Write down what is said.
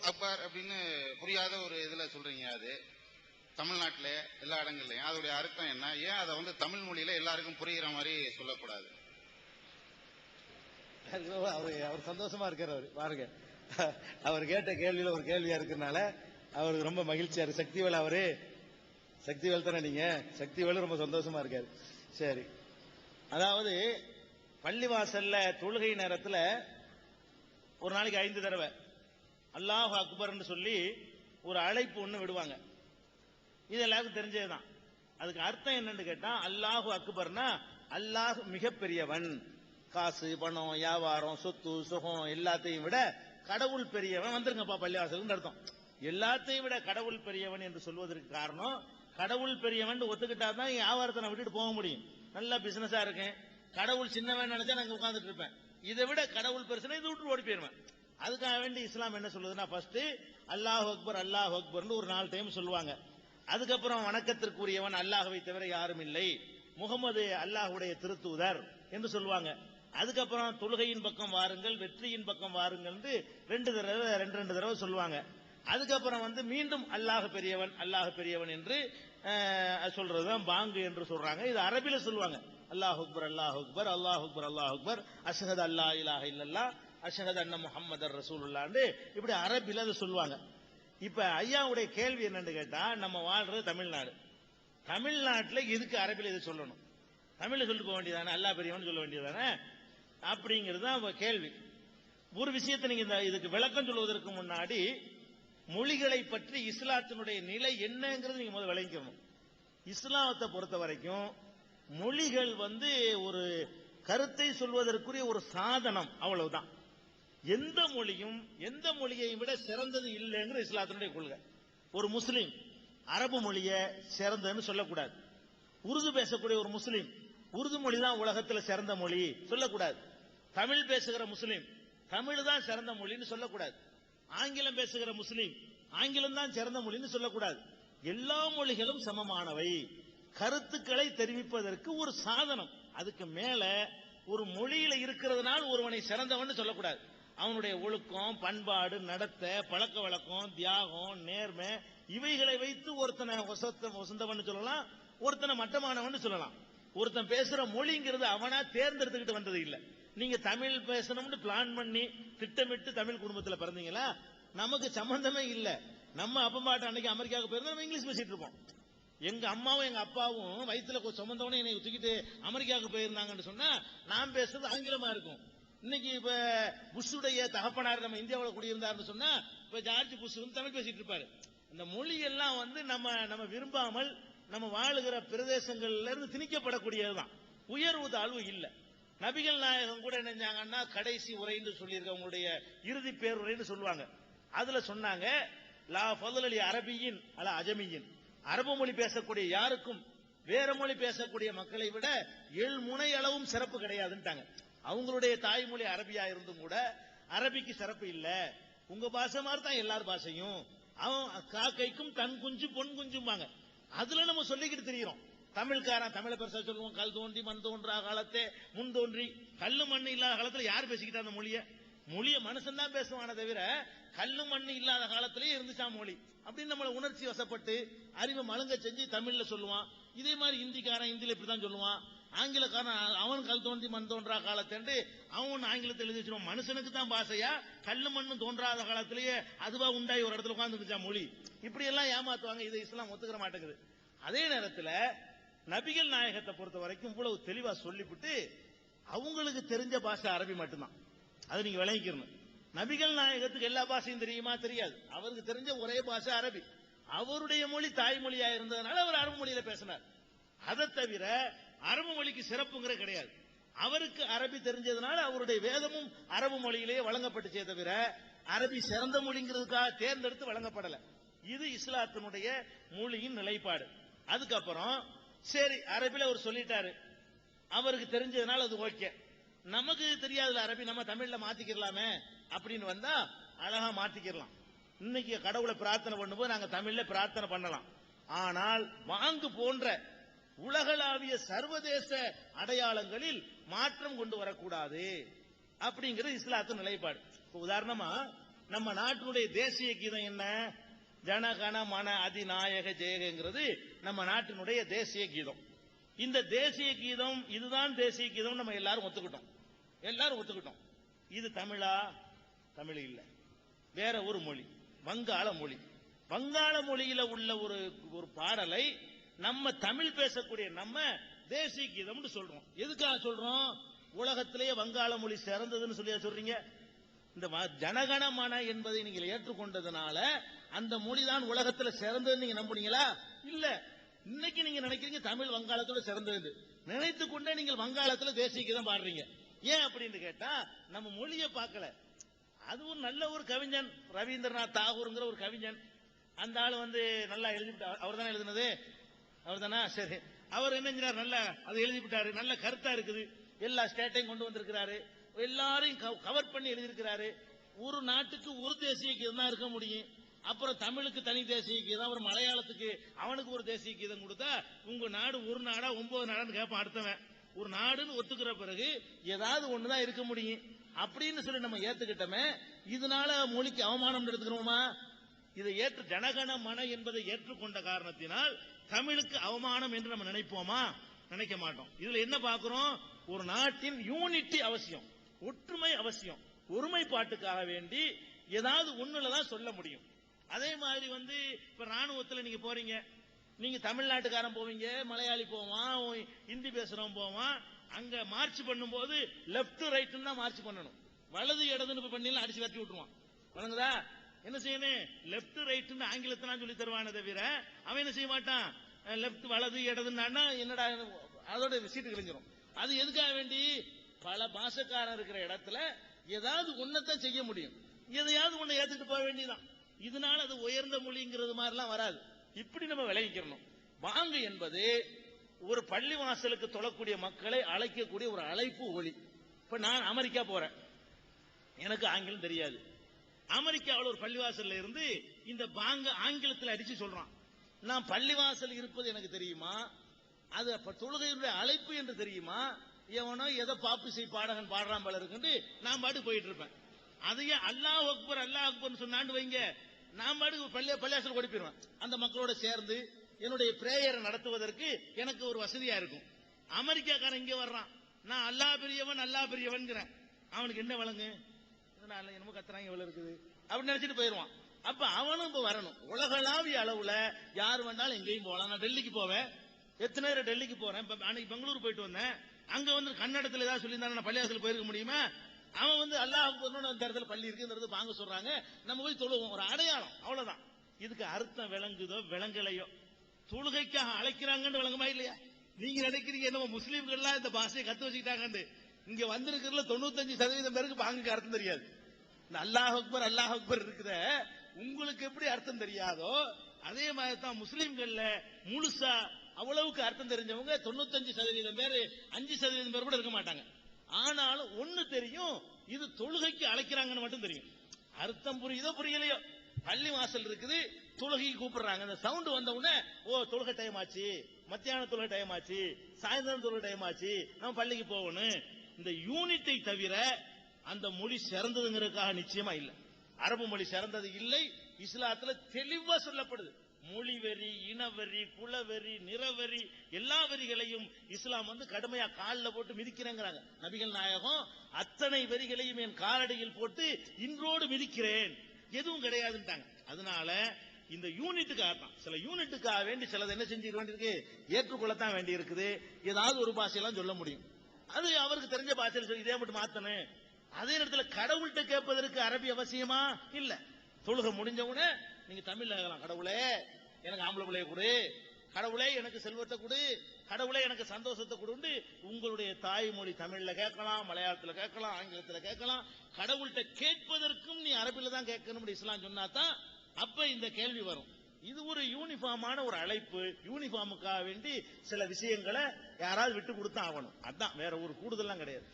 அக்பார் அப்படின்னு புரியாத ஒரு இதுல சொல்றீங்க அது. தமிழ்நாட்டுல எல்லா இடங்கள்லயும். அதோடைய அர்த்தம் என்ன? ஏன் அதை வந்து தமிழ் மொழியில எல்லாருக்கும் புரியுற மாதிரி சொல்லக்கூடாது? அவர் அவர் சந்தோஷமா இருக்கார் அவர். பாருங்க. அவர் கேட்ட கேள்வியில ஒரு கேள்வியா இருக்கிறனால அவருக்கு ரொம்ப மகிழ்ச்சியா இருக்கு. சக்திவேல் அவரு சக்திவேல் தானே நீங்க? சக்திவேல் ரொம்ப சந்தோஷமா இருக்காரு. சரி. அதாவது பள்ளிவாசல்ல தொழுகை நேரத்துல ஒரு நாளைக்கு ஐந்து தடவை அல்லாஹ் அக்பர்னு சொல்லி ஒரு அழைப்பு ஒன்று விடுவாங்க. இது எல்லாருக்கும் தெரிஞ்சதுதான். அதுக்கு அர்த்தம் என்னன்னு கேட்டா அல்லாஹு அக்பர்னா அல்லாஹ் மிகப்பெரியவன். காசு பணம் வியாபாரம் சொத்து சுகம் எல்லாத்தையும் விட கடவுள் பெரியவன். வந்துருங்கப்பா பள்ளிவாசல் அர்த்தம். எல்லாத்தையும் விட கடவுள் பெரியவன் என்று சொல்வதற்கு காரணம் கடவுள் பெரியவன் ஒத்துக்கிட்டா தான் வியாபாரத்தை நான் விட்டுட்டு போக முடியும். நல்லா பிசினஸா இருக்கேன். கடவுள் சின்னவன் நினைச்சா நான் உட்காந்துட்டு இருப்பேன். இதை விட கடவுள் பெருசுனா இது விட்டு ஓடி போயிருவேன். அதுக்காக வேண்டி இஸ்லாம் என்ன சொல்லுதுன்னா ஃபர்ஸ்ட் அல்லாஹ் அக்பர் அல்லாஹ் அக்பர்னு ஒரு நாலு டைம் சொல்லுவாங்க. அதுக்கப்புறம் வணக்கத்திற்குரியவன் அல்லாஹவை தவிர யாரும் இல்லை. முகமது அல்லாஹுடைய திருத்தூதர் என்று சொல்லுவாங்க. அதுக்கப்புறம் தொழுகையின் பக்கம் வாருங்கள் வெற்றியின் பக்கம் வாருங்கள் ரெண்டு தடவை ரெண்டு ரெண்டு தடவை சொல்லுவாங்க. அதுக்கப்புறம் வந்து மீண்டும் அல்லாஹ் பெரியவன் அல்லாஹ் பெரியவன் என்று சொல்றதுதான் பாங்கு என்று சொல்றாங்க. இது அரபில சொல்லுவாங்க. அல்லாஹ் அக்பர் அல்லாஹ் அக்பர் அல்லாஹ் அக்பர் அல்லாஹ் அக்பர் அசஹத் அல்லா இலாஹ இல்லல்லா அஷ்ஹது அன்ன முஹம்மதர் ரசூலுல்லான்னு இப்படி அரபில அதை சொல்லுவாங்க. இப்ப ஐயாவுடைய கேள்வி என்னன்னு கேட்டா நம்ம வாழ்றது தமிழ்நாடு. தமிழ்நாட்டுல இதுக்கு அரபில இதை சொல்லணும்? தமிழ்ல சொல்லிக்க போக வேண்டியதானே அல்லா பெரியவன் சொல்ல வேண்டியதானே அப்படிங்கிறது தான் கேள்வி. ஒரு விஷயத்தை நீங்க இந்த இதுக்கு விளக்கம் சொல்வதற்கு முன்னாடி மொழிகளை பற்றி இஸ்லாத்தினுடைய நிலை என்னங்கிறது நீங்க முதல்ல விளங்கிக்கணும். இஸ்லாமத்தை பொறுத்த வரைக்கும் மொழிகள் வந்து ஒரு கருத்தை சொல்வதற்குரிய ஒரு சாதனம் அவ்வளவுதான். எந்த மொழியும் எந்த மொழியையும் விட சிறந்தது இல்லைங்கிற இஸ்லாத்தினுடைய கொள்கை. ஒரு முஸ்லீம் அரபு மொழியை சிறந்ததுன்னு சொல்லக்கூடாது. உருது பேசக்கூடிய ஒரு முஸ்லீம் உருது மொழி தான் உலகத்தில் சிறந்த மொழி சொல்லக்கூடாது. தமிழ் பேசுகிற முஸ்லீம் தமிழ் தான் சிறந்த மொழின்னு சொல்லக்கூடாது. ஆங்கிலம் பேசுகிற முஸ்லீம் ஆங்கிலம் தான் சிறந்த மொழின்னு சொல்லக்கூடாது. எல்லா மொழிகளும் சமமானவை. கருத்துக்களை தெரிவிப்பதற்கு ஒரு சாதனம். அதுக்கு மேல ஒரு மொழியில இருக்கிறதுனால் ஒருவனை சிறந்தவன் சொல்லக்கூடாது. அவனுடைய ஒழுக்கம் பண்பாடு நடத்த பழக்க வழக்கம் தியாகம் நேர்மை இவைகளை வைத்து ஒருத்தனை ஒசத்த ஒசந்தவன் சொல்லலாம் ஒருத்தனை மட்டமானவன் சொல்லலாம். ஒருத்தன் பேசுற மொழிங்கிறது அவனா தேர்ந்தெடுத்துக்கிட்டு வந்தது இல்ல. நீங்க தமிழ் பேசணும்னு பிளான் பண்ணி திட்டமிட்டு தமிழ் குடும்பத்துல பிறந்தீங்களா? நமக்கு சம்பந்தமே இல்ல. நம்ம அப்பம்பாட்ட அன்னைக்கு அமெரிக்காவுக்கு போயிருந்தா நம்ம இங்கிலீஷ் பேசிட்டு இருப்போம். எங்க அம்மாவும் எங்க அப்பாவும் வயிற்றுல கொ- சுமந்தவனே என்னை தூக்கிட்டு அமெரிக்காவுக்கு போயிருந்தாங்கன்னு சொன்னா நான் பேசுறது ஆங்கிலமா இருக்கும். இன்னைக்கு இப்ப புஷ்ஷுடைய தகப்பனார் நம்ம இந்தியாவில் குடியிருந்தாருன்னு சொன்னா இப்ப ஜார்ஜ் புஷ் வந்து தமிழ் பேசிட்டு இருப்பாரு. இந்த மொழி எல்லாம் வந்து நம்ம நம்ம விரும்பாமல் நம்ம வாழுகிற பிரதேசங்கள்ல இருந்து திணிக்கப்படக்கூடியதுதான். உயர்வு தாழ்வு இல்லை. நபிகள் நாயகம் கூட நினைஞ்சாங்கன்னா கடைசி உரைன்னு சொல்லியிருக்க அவங்களுடைய இறுதி பேருரைன்னு சொல்லுவாங்க. அதுல சொன்னாங்க லா ஃபضل அலி அரபியின் அல அஜமியின். அரபு மொழி பேசக்கூடிய யாருக்கும் வேற மொழி பேசக்கூடிய மக்களை விட எள் முனை அளவும் சிறப்பு கிடையாதுன்ட்டாங்க. அவங்களுடைய தாய்மொழி அரபியா இருந்தும் கூட அரபிக்கு சிறப்பு இல்ல. உங்க பாஷை மாதிரி தான் எல்லார் பாஷையும். அவன் காக்கைக்கும் தன் குஞ்சு பொன் குஞ்சும்பாங்க. அதுல நம்ம சொல்லிக்கிட்டு தெரியுறோம். தமிழ்காரன் தமிழை பெருசா சொல்லுவோம் கல் தோன்றி மண் தோன்றா காலத்தே முன் தோன்றி கல்லு மண் இல்லாத காலத்துல யார் பேசிக்கிட்டா அந்த மொழிய? மொழிய மனுஷன் தான் பேசுவான தவிர கல்லு மண்ணு இல்லாத காலத்திலேயே இருந்துச்சா மொழி? அப்படின்னு நம்மளை உணர்ச்சி வசப்பட்டு அறிவை மழுங்க செஞ்சு தமிழ்ல சொல்லுவான். இதே மாதிரி இந்திக்காரன் இந்தியில இப்படிதான் சொல்லுவான். ஆங்கிலக்காரன் அவன் கல் தோன்றி மண் தோன்றா காலத்தண்டு அவன் ஆங்கிலத்தில் எழுதி மனுஷனுக்கு தான் பாசையா கல்லு மண்ணும் தோன்றாத காலத்திலேயே அதுவா உண்டாய் ஒரு இடத்துல உட்கார்ந்துருச்சா மொழி? இப்படி எல்லாம் ஏமாத்துவாங்க. இதை இஸ்லாம் ஒத்துக்கிற மாட்டேங்குது. அதே நேரத்தில் நபிகள் நாயகத்தை பொறுத்த வரைக்கும் இவ்வளவு தெளிவா சொல்லிவிட்டு அவங்களுக்கு தெரிஞ்ச பாஷை அரபி மட்டும்தான். அதை நீங்க விளங்கிக்கணும். நபிகள் நாயகத்துக்கு எல்லா பாஷையும் தெரியுமா? தெரியாது. அவருக்கு தெரிஞ்ச ஒரே பாஷை அரபி. அவருடைய மொழி தாய்மொழியா இருந்ததுனால அவர் அரபு மொழியில பேசினார். அதை தவிர அரபு மொழிக்கு சிறப்புங்கிற கிடையாது. அவருக்கு அரபி தெரிஞ்சதுனால அவருடைய வேதமும் அரபு மொழியிலேயே வழங்கப்பட்டுச்சே தவிர அரபி சிறந்த மொழிங்கிறதுக்காக தேர்ந்தெடுத்து வழங்கப்படல. இது இஸ்லாத்தினுடைய மொழியின் நிலைப்பாடு. அதுக்கப்புறம் சரி அரபில அவர் சொல்லிட்டாரு. அவருக்கு தெரிஞ்சதுனால அது ஓகே. நமக்கு தெரியாதுல அரபி நம்ம தமிழ்ல மாத்திக்கிறலாமே அப்படின்னு வந்தா அழகா மாத்திக்கிறலாம் இன்னைக்கு கடவுளை பிரார்த்தனை பண்ணும்போது நாங்க தமிழ்ல பிரார்த்தனை பண்ணலாம். ஆனால் வாங்கு போன்ற உலகளாவிய சர்வதேச அடையாளங்களில் மாற்றம் கொண்டு வரக்கூடாது. அப்படிங்கிறது இஸ்லாத்தின் நிலைப்பாடு. இப்போ உதாரணமா நம்ம நாட்டினுடைய தேசிய கீதம் என்ன? ஜனகண மன அதிநாயக ஜெயகங்கிறது நம்ம நாட்டினுடைய தேசிய கீதம். இந்த தேசிய கீதம் இதுதான் தேசிய கீதம் நம்ம எல்லாரும் ஒத்துக்கிட்டோம். எல்லாரும் ஒத்துக்கிட்டோம். இது தமிழா? தமிழ் இல்ல. வேற ஒரு மொழி. வங்காள மொழி. வங்காள மொழியில உள்ள ஒரு ஒரு பாடலை நம்ம தமிழ் பேசக்கூடிய நம்ம தேசிய கீதம்னு சொல்றோம். எதுக்காக சொல்றோம்? உலகத்திலேயே வங்காள மொழி சிறந்ததுன்னு சொல்லியா சொல்றீங்க? இந்த ஜனகண ஜனகணமன என்பதை நீங்கள் ஏற்றுக்கொண்டதுனால அந்த மொழி தான் உலகத்துல சிறந்ததுன்னு நீங்க நம்புனீங்களா? இல்ல. இன்னைக்கு நீங்க நினைக்கிறீங்க தமிழ் வங்காளத்தோட சிறந்தது நினைத்து கொண்டே நீங்கள் வங்காளத்துல தேசிய கீதம் பாடுறீங்க. ஏன் அப்படின்னு கேட்டா நம்ம மொழியை பார்க்கல. அது ஒரு நல்ல ஒரு கவிஞன் ரவீந்திரநாத் தாகூர்ங்கிற ஒரு கவிஞன். அந்த ஆள் வந்து நல்லா எழுதிவிட்டு அவர் தானே எழுதினது? அவர் தானா சரி. அவர் என்ன செஞ்சார்? நல்லா அதை எழுதிவிட்டாரு நல்ல கருத்தா இருக்குது. எல்லா ஸ்டேட்டையும் கொண்டு வந்திருக்கிறாரு. எல்லாரையும் கவர் பண்ணி எழுதியிருக்கிறாரு. ஒரு நாட்டுக்கு ஒரு தேசிய கீதம் தான் இருக்க முடியும். அப்புறம் தமிழுக்கு தனி தேசிய கீதம் அப்புறம் மலையாளத்துக்கு அவனுக்கு ஒரு தேசிய கீதம் கொடுத்தா உங்க நாடு ஒரு நாடா ஒன்பது நாடான்னு கேட்பான் அடுத்தவன். ஒரு நாடுன்னு ஒத்துக்கிற பிறகு ஏதாவது ஒண்ணுதான் இருக்க முடியும். அப்படின்னு சொல்லி நம்ம ஏத்துக்கிட்டோமே இதனால மொழிக்கு அவமானம் எடுத்துக்கிறோமா? இதை ஏற்று ஜனகண மன என்பதை ஏற்றுக்கொண்ட காரணத்தினால் தமிழுக்கு அவமானம் என்று நம்ம நினைப்போமா? நினைக்க மாட்டோம். இதுல என்ன பார்க்கிறோம்? ஒரு நாட்டின் யூனிட்டி அவசியம் ஒற்றுமை அவசியம் ஒருமைப்பாட்டுக்காக வேண்டி ஏதாவது ஒண்ணுலதான் சொல்ல முடியும். அதே மாதிரி வந்து இப்ப ராணுவத்துல நீங்க போறீங்க. நீங்க தமிழ்நாட்டுக்காரன் போவீங்க மலையாளி போவான் ஹிந்தி பேசுறவன் போவான். அங்க மார்ச் பண்ணும்போது லெப்ட் ரைட்னு தான் மார்ச் பண்ணணும். வலது இடதுன்னு இப்ப பண்ணிலாம் அடிச்சு கட்டி விட்டுருவான். வணங்குதா என்ன செய்யணும்? லெப்ட் ரைட்னு ஆங்கிலத்தை சொல்லி தருவானே தவிர அவன் என்ன செய்ய மாட்டான்? லெப்ட் வலது இடதுன்னா என்னடா அதோட சீட்டு கிழிஞ்சிரும் அது எதுக்காக வேண்டி? பல பாஷக்காரன் இருக்கிற இடத்துல ஏதாவது ஒன்னத்தான் செய்ய முடியும். எதையாவது ஒண்ணு ஏத்துட்டு போக வேண்டியதான் இதனால அது உயர்ந்த மொழிங்கிறது மாதிரிலாம் வராது. இப்படி நம்ம விளைவிக்கணும் வாங்கு என்பது ஒரு பள்ளி வாசலுக்கு தொழக்கூடிய மக்களை அழைக்கக்கூடிய ஒரு அழைப்பு ஒளி இப்ப நான் அமெரிக்கா போறேன். எனக்கு ஆங்கிலம் தெரியாது. அமெரிக்காவில் ஒரு பள்ளிவாசல்ல இருந்து இந்த பாங்க ஆங்கிலத்தில் அடிச்சு சொல்றான். நான் பள்ளிவாசல் இருப்பது எனக்கு தெரியுமா? அது தொழுகையினுடைய அழைப்பு என்று தெரியுமா? எவனோ எதை பாப்பிசை பாடகன் பாடுறான் போல இருக்குன்னு நான் பாட்டு போயிட்டு இருப்பேன். அதையே அல்லாஹ் அக்பர் அல்லாஹ் அக்பர் சொன்னாண்டு வைங்க. நான் பாட்டுக்கு பள்ளி பள்ளியாசல் ஓடி அந்த மக்களோட சேர்ந்து என்னுடைய பிரேயரை நடத்துவதற்கு எனக்கு ஒரு வசதியா இருக்கும். அமெரிக்காக்காரன் இங்கே வர்றான். நான் அல்லாஹ் பெரியவன் அல்லாஹ் பெரியவன்கிறேன் அவனுக்கு என்ன வழங்கு? இதனால என்னமோ கத்துறாங்க இவ்வளவு இருக்குது. அப்படின்னு நினைச்சிட்டு போயிருவான். அப்ப அவனும் இப்ப வரணும். உலகளாவிய அளவுல யார் வேணாலும் எங்கேயும் போகலாம். நான் டெல்லிக்கு போவேன். எத்தனை நேரம் டெல்லிக்கு போறேன். அன்னைக்கு பெங்களூர் போயிட்டு வந்தேன். அங்க வந்து கன்னடத்துல ஏதாவது சொல்லியிருந்தா நான் பள்ளியாசல் போயிருக்க முடியுமா? அவன் வந்து அல்லாஹ் அக்பர்னு அந்த இடத்துல பள்ளி இருக்குங்கிறது வாங்க சொல்றாங்க. நம்ம போய் தொழுவோம். ஒரு அடையாளம். அவ்வளவுதான். இதுக்கு அர்த்தம் விளங்குதோ விளங்கலையோ? தொழுகைக்காக அழைக்கிறாங்கன்னு விளங்குமா இல்லையா? நீங்க நினைக்கிறீங்க என்னமோ முஸ்லீம்கள்லாம் இந்த பாஷையை கத்து வச்சுக்கிட்டாங்கன்னு. இங்க வந்திருக்கிறதுல தொண்ணூத்தஞ்சு சதவீதம் பேருக்கு பாங்குக்கு அர்த்தம் தெரியாது. இந்த அல்லாஹ் அக்பர் அல்லாஹ் அக்பர் இருக்குத உங்களுக்கு எப்படி அர்த்தம் தெரியாதோ அதே மாதிரி தான் முஸ்லீம்கள்ல முழுசா அவ்வளவுக்கு அர்த்தம் தெரிஞ்சவங்க தொண்ணூத்தஞ்சு சதவீதம் பேர் அஞ்சு சதவீதம் பேர் கூட இருக்க மாட்டாங்க. ஆனாலும் ஒண்ணு தெரியும் இது தொழுகைக்கு அழைக்கிறாங்கன்னு மட்டும் தெரியும். அர்த்தம் புரியுதோ புரியலையோ? பள்ளி வாசல் இருக்குது தொழுகைக்கு கூப்பிடுறாங்க. அந்த சவுண்ட் வந்த உடனே ஓ தொழுகை டைம் ஆச்சு மத்தியான தொழுகை டைம் ஆச்சு சாயந்தரம் தொழுகை டைம் ஆச்சு நம்ம பள்ளிக்கு போகணும். இந்த யூனிட்டை தவிர அந்த மொழி சிறந்ததுங்கிறதுக்காக நிச்சயமா இல்லை. அரபு மொழி சிறந்தது இல்லை இஸ்லாத்துல தெளிவா சொல்லப்படுது. மொழி வெறி இனவெறி குலவெறி நிறவெறி எல்லா வரிகளையும் இஸ்லாம் வந்து கடுமையா காலில் போட்டு மிதிக்கிறேங்கிறாங்க. நபிகள் நாயகம் அத்தனை வரிகளையும் என் காலடியில் போட்டு இன்றோடு மிதிக்கிறேன். எதுவும் கிடையாதுன்ட்டாங்க. அதனால இந்த யூனிட்டுக்காக தான். சில யூனிட்டுக்காக வேண்டி சிலது என்ன செஞ்சுக்க வேண்டியிருக்கு? ஏற்றுக்கொள்ளத்தான் வேண்டி இருக்குது ஏதாவது ஒரு பாஷையெல்லாம் சொல்ல முடியும். அது அவருக்கு தெரிஞ்ச பாஷையில் சொல்லி இதே மட்டும் மாத்தணும். அதே நேரத்தில் கடவுள்கிட்ட கேட்பதற்கு அரபி அவசியமா? இல்ல. தொழுகை முடிஞ்ச உடனே நீங்க தமிழ்ல கேட்கலாம் கடவுளே எனக்கு ஆம்பளை பிள்ளைய கொடு. கடவுளே எனக்கு செல்வத்தை கொடு. கடவுளே எனக்கு சந்தோஷத்தை கொடுண்டு உங்களுடைய தாய்மொழி தமிழ்ல கேட்கலாம் மலையாளத்துல கேட்கலாம் ஆங்கிலத்துல கேட்கலாம். கடவுள்கிட்ட கேட்பதற்கும் நீ அரபில தான் கேட்கணும் இஸ்லாம் சொன்னா தான் அப்ப இந்த கேள்வி வரும். இது ஒரு யூனிஃபார்மான ஒரு அழைப்பு. யூனிஃபார்முக்காக வேண்டி சில விஷயங்களை யாராவது விட்டு கொடுத்தா ஆகணும். அதான் வேற ஒரு கூடுதலாம் கிடையாது.